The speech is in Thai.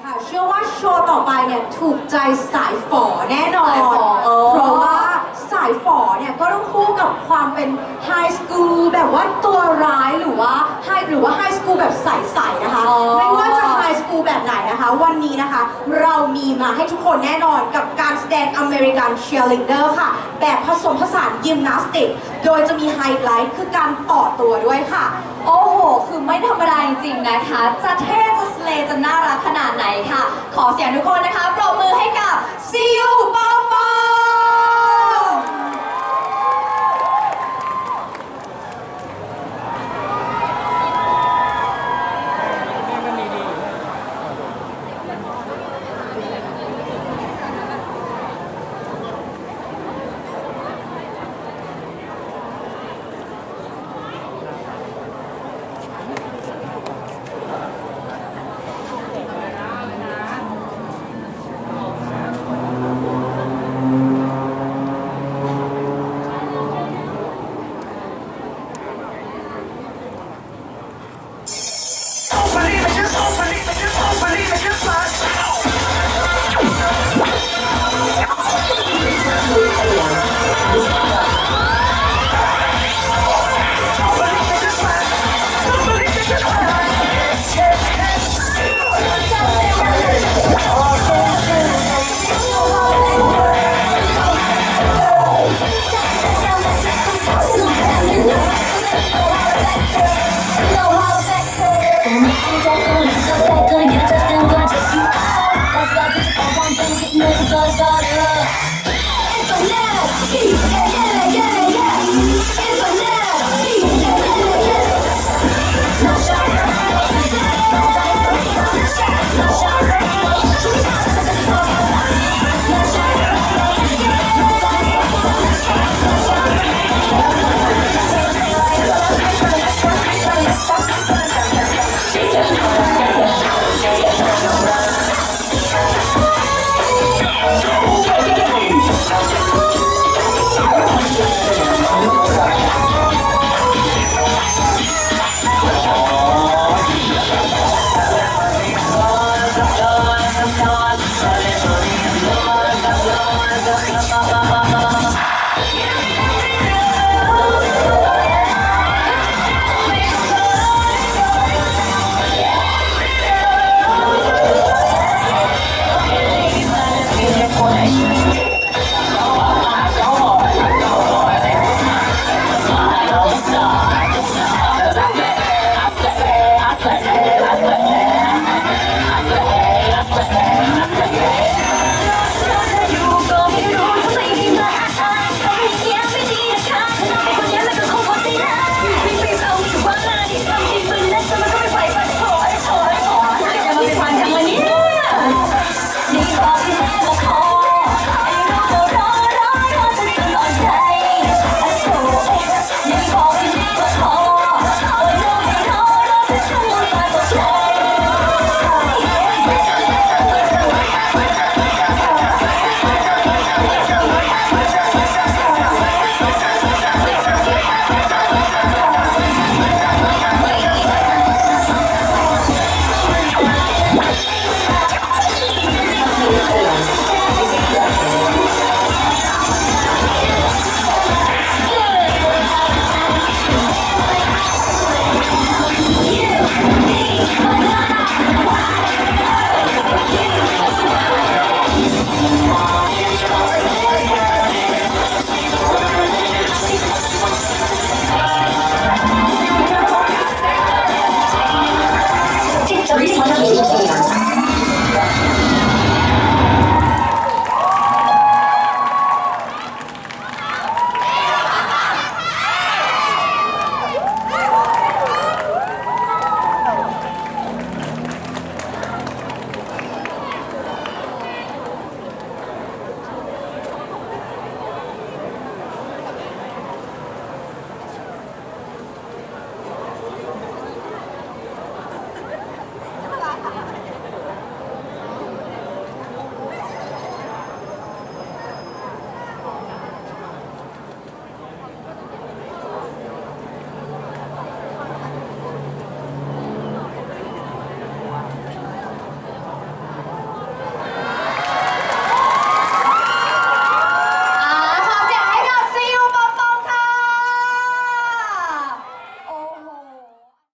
ค่ะเชื่อว่าโชว์ต่อไปเนี่ยถูกใจสายฝอแน่นอน สายฝอเออ เพราะว่าสายฝอเนี่ยก็ต้องคู่กับความเป็นไฮสคูลแบบว่าตัวร้ายหรือว่าไฮหรือว่าไฮสคูลแบบใสๆนะคะไม่ว่าจะไฮสคูลแบบไหนนะคะ วันนี้นะคะ เรามีมาให้ทุกคนแน่นอนกับการแสดงอเมริกันเชียร์ลีดเดอร์ค่ะ แบบผสมผสานยิมนาสติก โดยจะมีไฮไลท์คือการต่อตัวด้วยค่ะ โอ้โห คือไม่ธรรมดาจริงๆนะคะ จะเท่จะส เลจะน่ารักขนาดไหนค่ะ ขอเสียงทุกคนนะคะ ปรบมือให้กับซีอูเปา